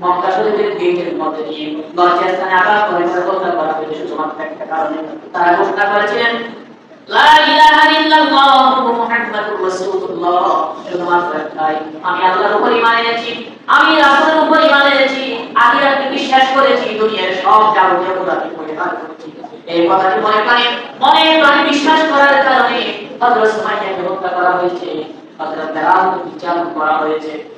মক্কা গেটের মধ্যে নিয়ে লজ্জার স্থানে করে করে হত্যা করা শুধুমাত্র একটা কারণে। তারা ঘোষণা করেছিলেন বিশ্বাস করেছি, দুনিয়ার সব যাবতীয় বিশ্বাস করার কারণে হযরত হত্যা করা হয়েছে, হযরত বেলালকে বিচার করা হয়েছে।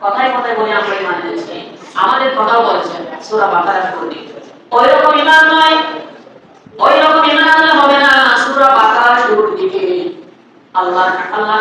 কথায় কথায় বলে আমরা ইমান এনেছি আমাদের কথাও বলেছেন সুরা বাকারা ওই রকম ইমান নয় ওই রকম ইমান হবে না, সুরা বাকারা শুরুর দিকে আল্লাহ আল্লাহ